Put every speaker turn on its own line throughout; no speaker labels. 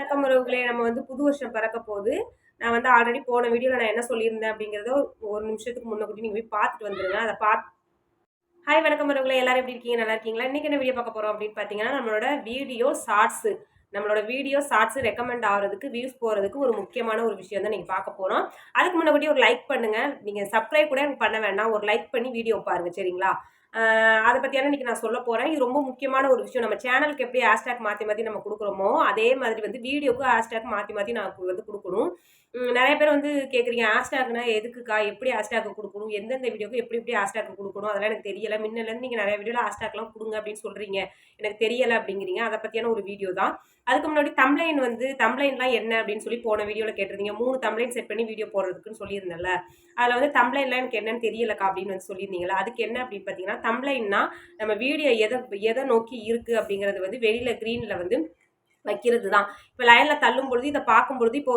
வணக்கம் உறவுகளே நம்ம வந்து புது வருஷம் பிறக்க போது நான் வந்து ஆல்ரெடி போன வீடியோவில் நான் என்ன சொல்லியிருந்தேன் அப்படிங்கிறத ஒரு நிமிஷத்துக்கு முன்னக்கூட்டி நீங்கள் போய் பார்த்துட்டு வந்துடுங்க அதை பார்த்து ஹாய் வணக்கம் உறவுகளை எல்லாரும் எப்படி இருக்கீங்க நல்லா இருக்கீங்களா இன்றைக்கி என்ன வீடியோ பார்க்க போகிறோம் அப்படின்னு பார்த்தீங்கன்னா நம்மளோட வீடியோ ஷார்ட்ஸு நம்மளோட வீடியோ ஷார்ட்ஸ் ரெக்கமெண்ட் ஆகிறதுக்கு வியூஸ் போகிறதுக்கு ஒரு முக்கியமான ஒரு விஷயம் தான் நீங்கள் பார்க்க போகிறோம் அதுக்கு முன்னாடி ஒரு லைக் பண்ணுங்கள் நீங்கள் சப்ஸ்கிரைப் கூட எனக்கு பண்ண வேண்டாம் ஒரு லைக் பண்ணி வீடியோ பாருங்கள் சரிங்களா அதை பற்றியான இன்றைக்கி நான் சொல்ல போகிறேன் இது ரொம்ப முக்கியமான ஒரு விஷயம் நம்ம சேனலுக்கு எப்படி ஹேஷ்டேக் மாற்றி மாற்றி நம்ம கொடுக்குறோமோ அதே மாதிரி வந்து வீடியோக்கும் ஹேஷ்டேக் மாற்றி மாற்றி நான் வந்து கொடுக்கணும் நிறைய பேர் வந்து கேட்குறீங்க ஹேஷ்டேக்னா எதுக்குக்கா எப்படி ஹேஷ்டேக் கொடுக்கணும் எந்தெந்த வீடியோக்கு எப்படி எப்படி ஹேஷ்டேக் கொடுக்கணும் அதெல்லாம் எனக்கு தெரியலை முன்னிலேருந்து நீங்கள் நிறைய வீடியோவில் ஹேஷ்டேக்லாம் கொடுங்க அப்படின்னு சொல்கிறீங்க எனக்கு தெரியலை அப்படிங்கிறீங்க அதை பற்றியான ஒரு வீடியோ தான் அதுக்கு முன்னாடி தம்ப்ளைன் வந்து தம்ப்ளைன்லாம் என்ன அப்படின்னு சொல்லி போன வீடியோவில் கேட்டிருந்தீங்க மூணு தம்ப்ளைன் செட் பண்ணி வீடியோ போடுறதுக்குன்னு சொல்லியிருந்தேன்ல அதில் வந்து தம்ப்ளைன்லாம் எனக்கு என்னன்னு தெரியலக்கா அப்படின்னு வந்து சொல்லியிருந்தீங்களா அதுக்கு என்ன அப்படின்னு பார்த்தீங்கன்னா தம்ப்ளைன்னா நம்ம வீடியோ எதை எதை நோக்கி இருக்குது அப்படிங்கிறது வந்து வெளியில் க்ரீனில் வந்து வைக்கிறது தான் இப்போ லைனில் தள்ளும் பொழுது இதை பார்க்கும் பொழுது இப்போ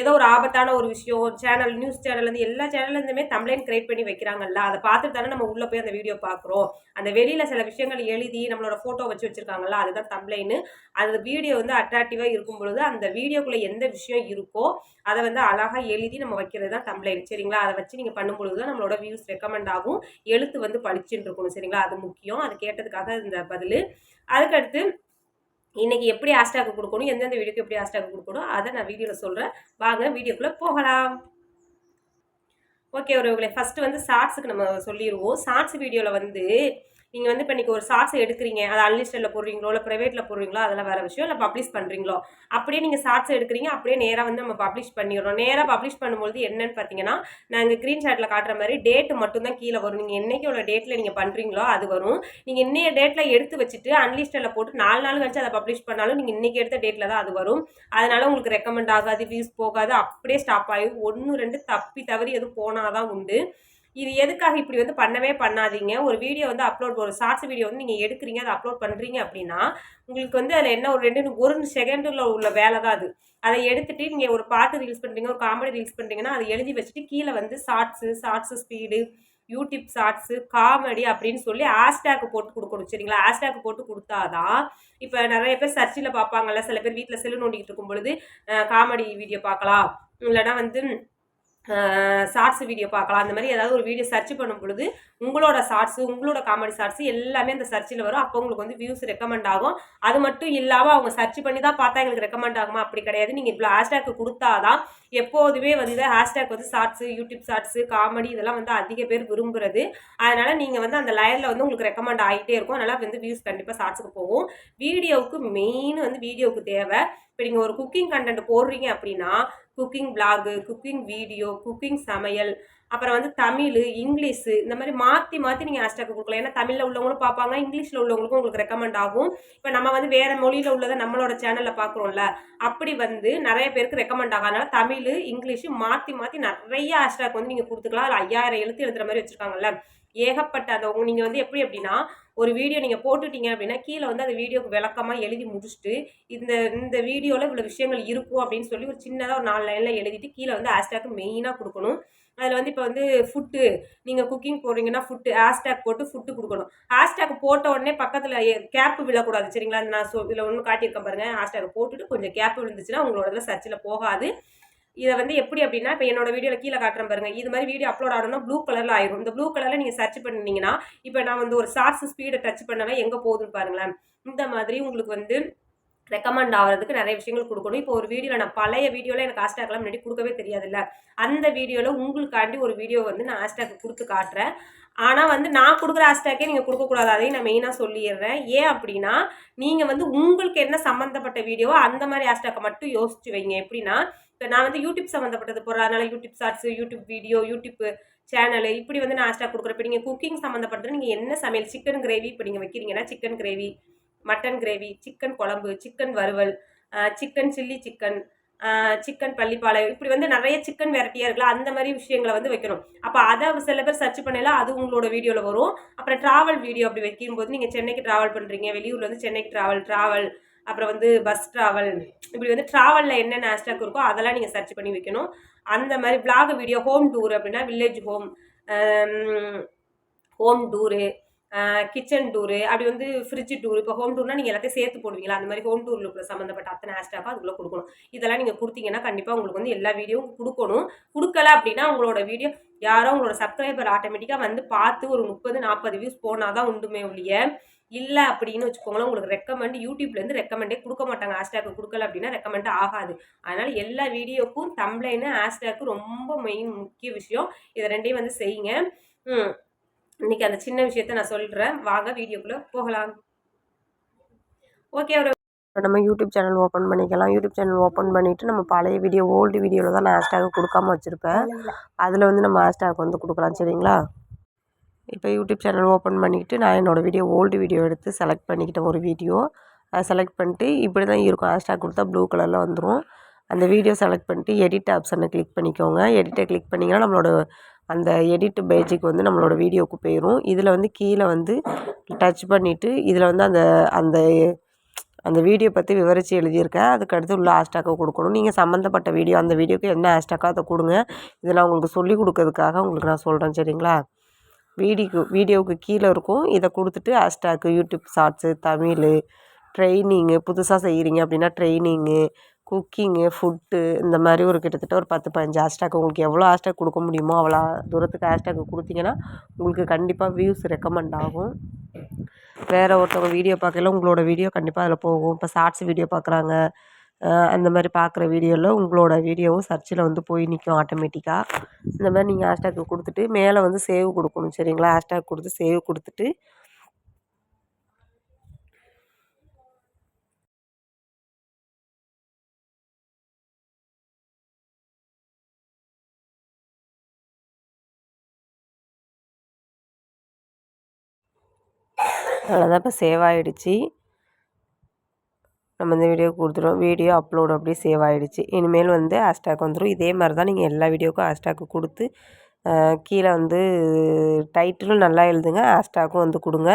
ஏதோ ஒரு ஆபத்தான ஒரு விஷயம் சேனல் நியூஸ் சேனல்லேருந்து எல்லா சேனல்லேருந்துமே தம்ப்ளைன் கிரியேட் பண்ணி வைக்கிறாங்கல்ல அதை பார்த்துட்டு தானே நம்ம உள்ளே போய் அந்த வீடியோ பார்க்குறோம் அந்த வெளியில் சில விஷயங்கள் எழுதி நம்மளோட ஃபோட்டோ வச்சு வச்சுருக்காங்கல்ல அதுதான் தம்ப்ளைனு அது வீடியோ வந்து அட்ராக்டிவாக இருக்கும் பொழுது அந்த வீடியோக்குள்ளே எந்த விஷயம் இருக்கோ அதை வந்து அழகாக எழுதி நம்ம வைக்கிறது தான் தம்ளைன் சரிங்களா அதை வச்சு நீங்கள் பண்ணும்பொழுது தான் நம்மளோட வியூஸ் ரெக்கமெண்ட் ஆகும் எழுத்து வந்து படிச்சுட்டு இருக்கணும் சரிங்களா அது முக்கியம் அது கேட்டதுக்காக இந்த பதில் அதுக்கடுத்து இன்றைக்கி எப்படி ஹேஷ்டாக் கொடுக்கணும் எந்தெந்த வீடியோக்கு எப்படி ஹேஷ்டாக் கொடுக்கணும் அதை நான் வீடியோவில் சொல்கிறேன் வாங்க வீடியோக்குள்ளே போகலாம் ஓகே ஒரு ஃபஸ்ட்டு வந்து ஷார்ட்ஸுக்கு நம்ம சொல்லிடுவோம் ஷார்ட்ஸ் வீடியோவில் வந்து நீங்கள் வந்து இப்ப இன்றைக்கி ஒரு சாட்ஸை எடுக்கிறீங்க அதை அன்லிஸ்டில் போடுறீங்களோ இல்லை ப்ரைவேட்டில் போடுறீங்களோ அதெல்லாம் வேற விஷயம் இல்லை பப்ளிஷ் பண்ணுறீங்களோ அப்படியே நீங்கள் சாட்ஸ் எடுக்கிறீங்க அப்படியே நேராக வந்து நம்ம பப்ளிஷ் பண்ணிடுறோம் நேராக பப்ளிஷ் பண்ணும்போது என்னன்னு பார்த்தீங்கன்னா நாங்கள் ஸ்க்ரீன்ஷாட்டில் காட்டுற மாதிரி டேட் தான் கீழே வரும் நீங்கள் என்னைக்கு உள்ள டேட்டில் நீங்கள் பண்ணுறீங்களோ அது வரும் நீங்கள் இன்னைய டேட்டில் எடுத்து வச்சுட்டு அன்லிஸ்டில் போட்டு நாலு நாள் கழிச்சு அதை பப்ளிஷ் பண்ணாலும் நீங்கள் இன்றைக்கி எடுத்த டேட்டில் தான் அது வரும் அதனால் உங்களுக்கு ரெக்கமெண்ட் ஆகாது வியூஸ் போகாது அப்படியே ஸ்டாப் ஆகி ஒன்று ரெண்டு தப்பி தவறி எதுவும் போனால் தான் உண்டு இது எதுக்காக இப்படி வந்து பண்ணவே பண்ணாதீங்க ஒரு வீடியோ வந்து அப்லோட் ஒரு ஷார்ட்ஸ் வீடியோ வந்து நீங்கள் எடுக்கிறீங்க அதை அப்லோட் பண்ணுறீங்க அப்படின்னா உங்களுக்கு வந்து அதில் என்ன ஒரு ரெண்டு ஒரு செகண்டில் உள்ள வேலை தான் அது அதை எடுத்துகிட்டு நீங்கள் ஒரு பாட்டு ரீல்ஸ் பண்ணுறீங்க ஒரு காமெடி ரீல்ஸ் பண்ணுறீங்கன்னா அதை எழுதி வச்சுட்டு கீழே வந்து shorts shorts speed YouTube shorts comedy அப்படின்னு சொல்லி ஹேஷ்டேக் போட்டு கொடுக்கணும் சரிங்களா ஹேஷ்டேக் போட்டு கொடுத்தாதான் இப்போ நிறைய பேர் சர்ச்சில் பார்ப்பாங்கல்ல சில பேர் வீட்டில் செல்லு நோண்டிக்கிட்டு இருக்கும் பொழுது காமெடி வீடியோ பார்க்கலாம் இல்லைனா வந்து ஷார்ட்ஸ் வீடியோ பார்க்கலாம் அந்த மாதிரி ஏதாவது ஒரு வீடியோ சர்ச் பண்ணும் பொழுது உங்களோட ஷார்ட்ஸு உங்களோட காமெடி ஷார்ட்ஸ் எல்லாமே அந்த சர்ச்சில் வரும் அப்போ உங்களுக்கு வந்து வியூஸ் ரெக்கமெண்ட் ஆகும் அது மட்டும் இல்லாமல் அவங்க சர்ச் பண்ணி தான் பார்த்தா எங்களுக்கு ரெக்கமெண்ட் ஆகுமா அப்படி கிடையாது நீங்கள் இவ்வளோ ஹேஷ்டேக் கொடுத்தாதான் எப்போதுமே வந்து ஹேஷ்டேக் வந்து ஷார்ட்ஸு யூடியூப் ஷார்ட்ஸு காமெடி இதெல்லாம் வந்து அதிக பேர் விரும்புகிறது அதனால் நீங்கள் வந்து அந்த லைனில் வந்து உங்களுக்கு ரெக்கமெண்ட் ஆகிட்டே இருக்கும் அதனால் வந்து வியூஸ் கண்டிப்பாக ஷார்ட்ஸுக்கு போகும் வீடியோவுக்கு மெயின் வந்து வீடியோவுக்கு தேவை இப்போ நீங்கள் ஒரு குக்கிங் கண்டென்ட் போடுறீங்க அப்படின்னா cooking vlog cooking video cooking சமையல் அப்புறம் வந்து தமிழ் இங்கிலீஷு இந்த மாதிரி மாற்றி மாற்றி நீங்கள் ஹேஷ்டாக் கொடுக்கலாம் ஏன்னா தமிழில் உள்ளவங்களும் பார்ப்பாங்க இங்கிலீஷில் உள்ளவங்களுக்கும் உங்களுக்கு ரெக்கமெண்ட் ஆகும் இப்போ நம்ம வந்து வேறு மொழியில் உள்ளதை நம்மளோட சேனலில் பார்க்குறோம்ல அப்படி வந்து நிறைய பேருக்கு ரெக்கமெண்ட் ஆகும் அதனால் தமிழ் இங்கிலீஷு மாற்றி மாற்றி நிறைய ஹேஷ்டாக் வந்து நீங்கள் கொடுத்துக்கலாம் அதில் ஐயாயிரம் எழுத்து எழுதுகிற மாதிரி வச்சுருக்காங்கல்ல ஏகப்பட்ட அந்த நீங்கள் வந்து எப்படி அப்படின்னா ஒரு வீடியோ நீங்கள் போட்டுட்டீங்க அப்படின்னா கீழே வந்து அந்த வீடியோக்கு விளக்கமாக எழுதி முடிச்சுட்டு இந்த இந்த வீடியோவில் இவ்வளோ விஷயங்கள் இருக்கும் அப்படின்னு சொல்லி ஒரு சின்னதாக ஒரு நாலு லைனில் எழுதிட்டு கீழே வந்து ஹேஷ்டேக் மெயினாக கொடுக்கணும் அதில் வந்து இப்போ வந்து ஃபுட்டு நீங்கள் குக்கிங் போடுறீங்கன்னா ஃபுட்டு ஹேஷ்டேக் போட்டு ஃபுட்டு கொடுக்கணும் ஹேஷ்டேக் போட்ட உடனே பக்கத்தில் கேப் விழக்கூடாது சரிங்களா நான் சொ இதில் ஒன்று காட்டியிருக்கேன் பாருங்கள் ஹேஷ்டேக் போட்டுட்டு கொஞ்சம் கேப் விழுந்துச்சுன்னா உங்களோட சர்ச்சில் போகாது இதை வந்து எப்படி அப்படின்னா இப்போ என்னோட வீடியோவில் கீழே காட்டுறேன் பாருங்க இது மாதிரி வீடியோ அப்லோட் ஆகணும்னா ப்ளூ கலரில் ஆயிரும் இந்த ப்ளூ கலரில் நீங்கள் சர்ச் பண்ணிங்கன்னா இப்போ நான் வந்து ஒரு ஷார்ட்ஸ் ஸ்பீடை டச் பண்ணவே எங்கே போகுதுன்னு பாருங்களேன் இந்த மாதிரி உங்களுக்கு வந்து ரெக்கமெண்ட் ஆகிறதுக்கு நிறைய விஷயங்கள் கொடுக்கணும் இப்போ ஒரு வீடியோவில் நான் பழைய வீடியோவில் எனக்கு ஹாஸ்டாக்லாம் முன்னாடி கொடுக்கவே தெரியாதுல்ல அந்த வீடியோவில் உங்களுக்காண்டி ஒரு வீடியோ வந்து நான் ஹாஸ்டாக் கொடுத்து காட்டுறேன் ஆனால் வந்து நான் கொடுக்குற ஹேஷ்டேக்கே நீங்கள் கொடுக்கக்கூடாது அதையும் நான் மெயினாக சொல்லிடுறேன் ஏன் அப்படின்னா நீங்கள் வந்து உங்களுக்கு என்ன சம்மந்தப்பட்ட வீடியோவோ அந்த மாதிரி ஹேஷ்டேக்கை மட்டும் யோசிச்சு வைங்க எப்படின்னா இப்போ நான் வந்து யூடியூப் சம்மந்தப்பட்டது போடுறேன் அதனால் YouTube shorts YouTube video YouTube channel இப்படி வந்து நான் ஹேஷ்டேக் கொடுக்குறேன் இப்போ நீங்கள் குக்கிங் சம்மந்தப்பட்டது நீங்கள் என்ன சமையல் சிக்கன் கிரேவி இப்போ நீங்கள் வைக்கிறீங்கன்னா chicken gravy mutton gravy chicken குழம்பு சிக்கன் வறுவல் chicken chilli chicken chicken Pallipalayam இப்படி வந்து நிறைய சிக்கன் வெரைட்டியாக இருக்குல்ல அந்த மாதிரி விஷயங்களை வந்து வைக்கணும் அப்போ அதை சில பேர் சர்ச் பண்ணலாம் அது உங்களோட வீடியோவில் வரும் அப்புறம் ட்ராவல் வீடியோ அப்படி வைக்கும்போது நீங்கள் சென்னைக்கு ட்ராவல் பண்ணுறீங்க வெளியூரில் வந்து சென்னைக்கு ட்ராவல் ட்ராவல் அப்புறம் வந்து பஸ் ட்ராவல் இப்படி வந்து ட்ராவலில் என்னென்ன ஹேஷ்டாக் இருக்கோ அதெல்லாம் நீங்கள் சர்ச் பண்ணி வைக்கணும் அந்த மாதிரி பிளாக் வீடியோ ஹோம் டூர் அப்படின்னா village home home tour kitchen tour அப்படி வந்து ஃப்ரிட்ஜ் டூர் இப்போ ஹோம் டூர்னால் நீங்கள் எல்லாத்தையும் சேர்த்து போடுவீங்களா அந்த மாதிரி ஹோம் டூரில் சம்மந்தப்பட்ட அத்தனை ஹேஷ்டாக அதுக்குள்ளே கொடுக்கணும் இதெல்லாம் நீங்கள் கொடுத்தீங்கன்னா கண்டிப்பாக உங்களுக்கு வந்து எல்லா வீடியோவும் கொடுக்கணும் கொடுக்கல அப்படின்னா உங்களோட வீடியோ யாரோ உங்களோட சப்ஸ்கிரைபர் ஆட்டோமேட்டிக்காக வந்து பார்த்து ஒரு முப்பது நாற்பது வியூஸ் போனால் தான் உண்டுமே ஒழிய இல்லை அப்படின்னு வச்சுக்கோங்களேன் உங்களுக்கு ரெக்கமெண்ட் யூடியூப்லேருந்து ரெக்கமெண்டே கொடுக்க மாட்டாங்க ஹேஷ்டேக்கு கொடுக்கல அப்படின்னா ரெக்கமெண்ட் ஆகாது அதனால் எல்லா வீடியோக்கும் தம்ப்ளைனு ஹேஷ்டேக்கு ரொம்ப மெயின் முக்கிய விஷயம் இதை ரெண்டையும் வந்து செய்யுங்க இன்றைக்கி அந்த சின்ன விஷயத்த நான் சொல்கிறேன் வாங்க வீடியோக்குள்ளே போகலாம் ஓகே ஒரு நம்ம யூடியூப் சேனல் ஓப்பன் பண்ணிக்கலாம் யூடியூப் சேனல் ஓப்பன் பண்ணிவிட்டு நம்ம பழைய வீடியோ ஓல்டு வீடியோவில் தான் நான் ஹேஷ்டேக் கொடுக்காம வச்சுருப்பேன் அதில் வந்து நம்ம ஹேஷ்டேக் வந்து கொடுக்கலாம் சரிங்களா இப்போ யூடியூப் சேனல் ஓப்பன் பண்ணிக்கிட்டு நான் என்னோடய வீடியோ ஓல்டு வீடியோ எடுத்து செலக்ட் பண்ணிக்கிட்டேன் ஒரு வீடியோ அதை செலக்ட் பண்ணிட்டு இப்படி தான் இருக்கும் ஹேஷ்டாக் கொடுத்தா ப்ளூ கலரில் வந்துடும் அந்த வீடியோ செலக்ட் பண்ணிட்டு எடிட் ஆப்ஷனை கிளிக் பண்ணிக்கோங்க எடிட்டை கிளிக் பண்ணிங்கன்னா நம்மளோட அந்த எடிட் பேஜுக்கு வந்து நம்மளோட வீடியோவுக்கு போயிடும் இதில் வந்து கீழே வந்து டச் பண்ணிவிட்டு இதில் வந்து அந்த அந்த அந்த வீடியோ பற்றி விவரித்து எழுதியிருக்கேன் அதுக்கு அடுத்து உள்ள ஹேஷ்டாக்கை கொடுக்கணும் நீங்கள் சம்மந்தப்பட்ட வீடியோ அந்த வீடியோக்கு என்ன ஹேஷ்டாக்கோ அதை கொடுங்க இதை நான் உங்களுக்கு சொல்லிக் கொடுக்கறதுக்காக உங்களுக்கு நான் சொல்கிறேன் சரிங்களா வீடியோக்கு வீடியோவுக்கு கீழே இருக்கும் இதை கொடுத்துட்டு ஹேஷ்டாக் யூடியூப் ஷார்ட்ஸு தமிழ் ட்ரைனிங்கு புதுசாக செய்கிறீங்க அப்படின்னா ட்ரைனிங்கு குக்கிங்கு ஃபுட்டு இந்த மாதிரி ஒரு கிட்டத்தட்ட ஒரு பத்து பதினஞ்சு ஹேஷ்டாக் உங்களுக்கு எவ்வளோ ஹேஷ்டாக் கொடுக்க முடியுமோ அவ்வளோ தூரத்துக்கு ஹேஷ்டாக் கொடுத்தீங்கன்னா உங்களுக்கு கண்டிப்பாக வியூஸ் ரெக்கமெண்ட் ஆகும் வேறு ஒருத்தவங்க வீடியோ பார்க்கல உங்களோட வீடியோ கண்டிப்பாக அதில் போகும் இப்போ ஷார்ட்ஸ் வீடியோ பார்க்குறாங்க அந்த மாதிரி பார்க்குற வீடியோவில் உங்களோட வீடியோவும் சர்ச்சில் வந்து போய் நிற்கும் ஆட்டோமேட்டிக்காக இந்த மாதிரி நீங்கள் ஹேஷ்டாக் கொடுத்துட்டு மேலே வந்து சேவ் கொடுக்கணும் சரிங்களா ஹேஷ்டாக் கொடுத்து சேவ் கொடுத்துட்டு அவ்வளோதான் இப்போ சேவ் ஆகிடுச்சி நம்ம இந்த வீடியோ கொடுத்துருவோம் வீடியோ அப்லோடு அப்படியே சேவ் ஆகிடுச்சி இனிமேல் வந்து ஹேஷ்டாக் வந்துடும் இதே மாதிரி தான் நீங்கள் எல்லா வீடியோக்கும் ஹேஷ்டாக் கொடுத்து கீழே வந்து டைட்டிலும் நல்லா எழுதுங்க ஹேஷ்டாக்கும் வந்து கொடுங்க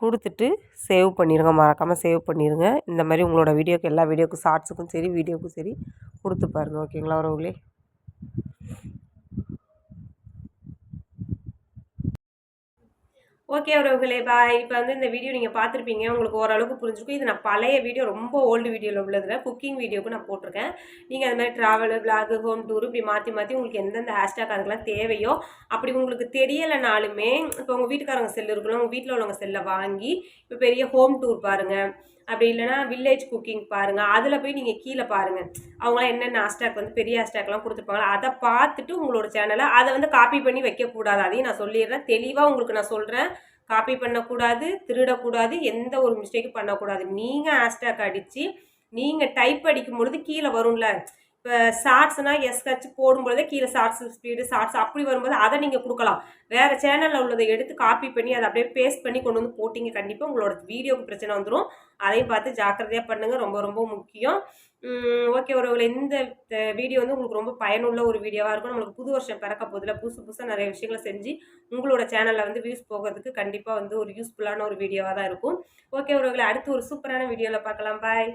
கொடுத்துட்டு சேவ் பண்ணிடுங்க மறக்காமல் சேவ் பண்ணிடுங்க இந்த மாதிரி உங்களோட வீடியோக்கு எல்லா வீடியோக்கும் ஷார்ட்ஸுக்கும் சரி வீடியோக்கும் சரி கொடுத்து பாருங்கள் ஓகேங்களா உறவுகளே ஓகே உறவுகளே பாய் இப்போ வந்து இந்த வீடியோ நீங்கள் பார்த்துருப்பீங்க உங்களுக்கு ஓரளவுக்கு புரிஞ்சுக்கும் இது நான் பழைய வீடியோ ரொம்ப ஓல்டு வீடியோவில் உள்ளதில் குக்கிங் வீடியோக்கு நான் போட்டிருக்கேன் நீங்கள் அது மாதிரி ட்ராவலு பிளாகு ஹோம் டூர் இப்படி மாற்றி மாற்றி உங்களுக்கு எந்தெந்த ஹேஷ்டாக் அதுக்கெல்லாம் தேவையோ அப்படி உங்களுக்கு தெரியலைனாலுமே இப்போ உங்கள் வீட்டுக்காரங்க செல்லு இருக்கணும் உங்கள் வீட்டில் உள்ளவங்க செல்லை வாங்கி இப்போ பெரிய ஹோம் டூர் பாருங்கள் அப்படி இல்லைனா வில்லேஜ் குக்கிங் பாருங்கள் அதில் போய் நீங்கள் கீழே பாருங்கள் அவங்களாம் என்னென்ன ஹாஸ்டாக் வந்து பெரிய ஹாஸ்டாக்லாம் கொடுத்துருப்பாங்களோ அதை பார்த்துட்டு உங்களோட சேனலை அதை வந்து காப்பி பண்ணி வைக்கக்கூடாது அதையும் நான் சொல்லிடுறேன் தெளிவாக உங்களுக்கு நான் சொல்கிறேன் காப்பி பண்ணக்கூடாது திருடக்கூடாது எந்த ஒரு மிஸ்டேக்கும் பண்ணக்கூடாது நீங்கள் ஹேஷ்டாக் அடித்து நீங்கள் டைப் அடிக்கும் பொழுது கீழே வரும்ல இப்போ ஷார்ட்ஸ்னால் எஸ்ஹெச் போடும்பொழுதே கீழே ஷார்ட்ஸ் ஸ்பீடு ஷார்ட்ஸ் அப்படி வரும்போது அதை நீங்கள் கொடுக்கலாம் வேறு சேனலில் உள்ளதை எடுத்து காப்பி பண்ணி அதை அப்படியே பேஸ்ட் பண்ணி கொண்டு வந்து போட்டிங்க கண்டிப்பாக உங்களோட வீடியோக்கு பிரச்சனை வந்துடும் அதையும் பார்த்து ஜாக்கிரதையாக பண்ணுங்கள் ரொம்ப ரொம்ப முக்கியம் ஓகே ஒரு இந்த வீடியோ வந்து உங்களுக்கு ரொம்ப பயனுள்ள ஒரு வீடியோவாக இருக்கும் நம்மளுக்கு புது வருஷம் பிறக்க போதில் புதுசு புதுசாக நிறைய விஷயங்களை செஞ்சு உங்களோட சேனலில் வந்து வியூஸ் போகிறதுக்கு கண்டிப்பாக வந்து ஒரு யூஸ்ஃபுல்லான ஒரு வீடியோவாக தான் இருக்கும் ஓகே ஒருவர்களை அடுத்து ஒரு சூப்பரான வீடியோவில் பார்க்கலாம் பாய்